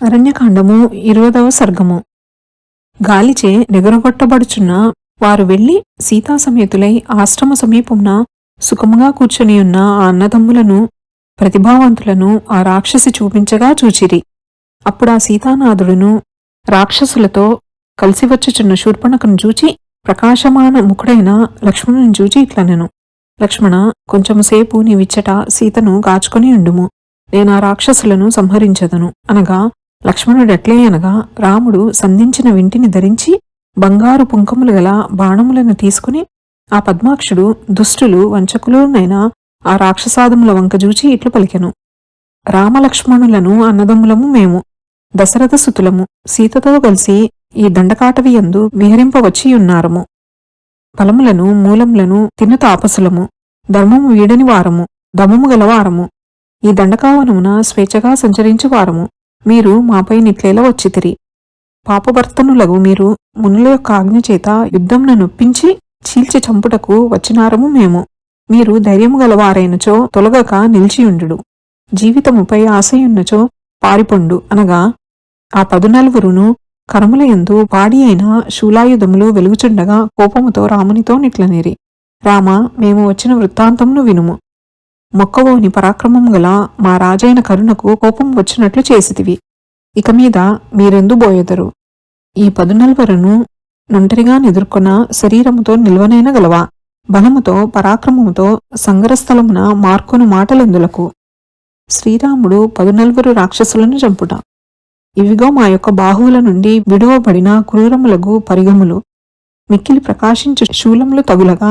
అరణ్యకాండము ఇరవదవ సర్గము. గాలిచే నిగరగొట్టబడుచున్న వారు వెళ్ళి సీతా సమేతులై ఆశ్రమ సమీపమున సుఖముగా కూర్చొనియున్న ఆ అన్నదమ్ములను ప్రతిభావంతులను ఆ రాక్షసి చూపించగా చూచిరి. అప్పుడా సీతానాథుడును రాక్షసులతో కలిసి వచ్చుచున్న శూర్పణకును చూచి ప్రకాశమాన ముఖుడైన లక్ష్మణుని చూచి ఇట్లనెను. లక్ష్మణ కొంచెము సేపు నీవిచ్చట సీతను కాచుకొని ఉండుము. నేను ఆ రాక్షసులను సంహరించదను అనగా లక్ష్మణుడెట్లే అనగా రాముడు సంధించిన వింటిని ధరించి బంగారు పుంకములు గల బాణములను తీసుకుని ఆ పద్మాక్షుడు దుష్టులు వంచకులునైన ఆ రాక్షసాదముల వంకజూచి ఇట్లు పలికెను. రామలక్ష్మణులను అన్నదమ్ములము మేము దశరథ సుతులము సీతతో కలిసి ఈ దండకాటవియందు విహరింపవచ్చియున్నారము ఫలములను మూలములను తిను తాపసులము ధర్మము వీడని వారము దమము గలవారము ఈ దండకావనమున స్వేచ్ఛగా సంచరించువారము మీరు మాపై నిట్లేలా వచ్చితిరి పాపభర్తనులగు మీరు మునుల యొక్క ఆజ్ఞ చేత యుద్ధంను నొప్పించి చీల్చి చంపుటకు వచ్చినారము మేము. మీరు ధైర్యము గలవారైనచో తొలగక నిలిచియుండు జీవితముపై ఆశయున్నచో పారిపొండు అనగా ఆ పదునలుగురును కరములయందు పాడి అయిన శూలాయుధములు వెలుగుచుండగా కోపముతో రామునితో నిట్లనేరి. రామ మేము వచ్చిన వృత్తాంతమును వినుము. మొక్కవోని పరాక్రమం గల మా రాజైన కరుణకు కోపం వచ్చినట్లు చేసితివి. ఇక మీద మీరెందు బోయెదరు? ఈ పదునల్వరను నంటరిగా నిదుర్కొన్న శరీరముతో నిల్వనైన గలవా? బలముతో పరాక్రమముతో సంగరస్థలమున మార్కొను మాటలెందులకు? శ్రీరాముడు పదునల్వరు రాక్షసులను చంపుట. ఇవిగో మా యొక్క బాహువుల నుండి విడువబడిన క్రూరములగు పరిగములు. మిక్కిలి ప్రకాశించు శూలములు తగులగా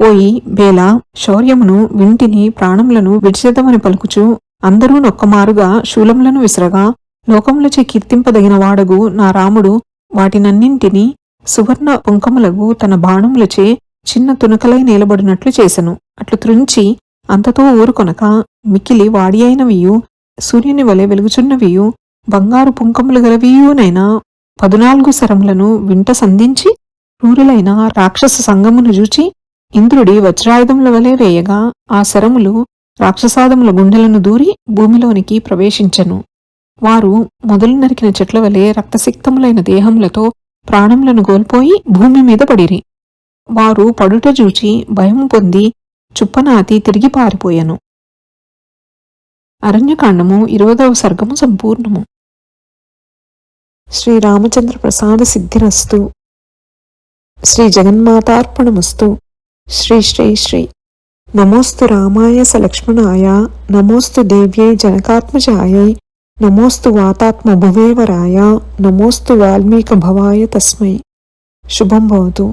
ఓయి బేల శౌర్యమును వింటిని ప్రాణములను విడిచేదమని పలుకుచు అందరూ నొక్కమారుగా శూలములను విసరగా లోకములచే కీర్తింపదగిన వాడగు నా రాముడు వాటినన్నింటినీ సువర్ణ పుంకములగు తన బాణములచే చిన్న తునకలై నిలబడినట్లు చేసెను. అట్లు త్రుంచి అంతతో ఊరుకొనక మిక్కిలి వాడి అయినవియు సూర్యుని వలె వెలుగుచున్నవియు బంగారు పుంకములు గలవియునైనా పదునాలుగు శరములను వింట సంధించి క్రూరులైన రాక్షస సంగమును చూచి ఇంద్రుడి వజ్రాయుధముల వలె వేయగా ఆ శరములు రాక్షసాదముల గుండెలను దూరి భూమిలోనికి ప్రవేశించెను. వారు మొదలు నరికిన చెట్ల వలె రక్తసిక్తములైన దేహములతో ప్రాణములను కోల్పోయి భూమి మీద పడిరి. వారు పడుట చూచి భయం పొంది చుప్పనాతి తిరిగి పారిపోయెను. అరణ్యకాండము ఇరవదవ సర్గము సంపూర్ణము. శ్రీరామచంద్ర ప్రసాద సిద్ధిరస్తు. శ్రీ జగన్మాతార్పణమస్తు. श्री श्री श्री नमोस्तु रामाय सलक्ष्मणाय नमोस्तु देव्यै जनकात्मजायै नमोस्तु वातात्मभुवेवराय नमोस्तु वाल्मीकभवाय तस्मै शुभम भवतु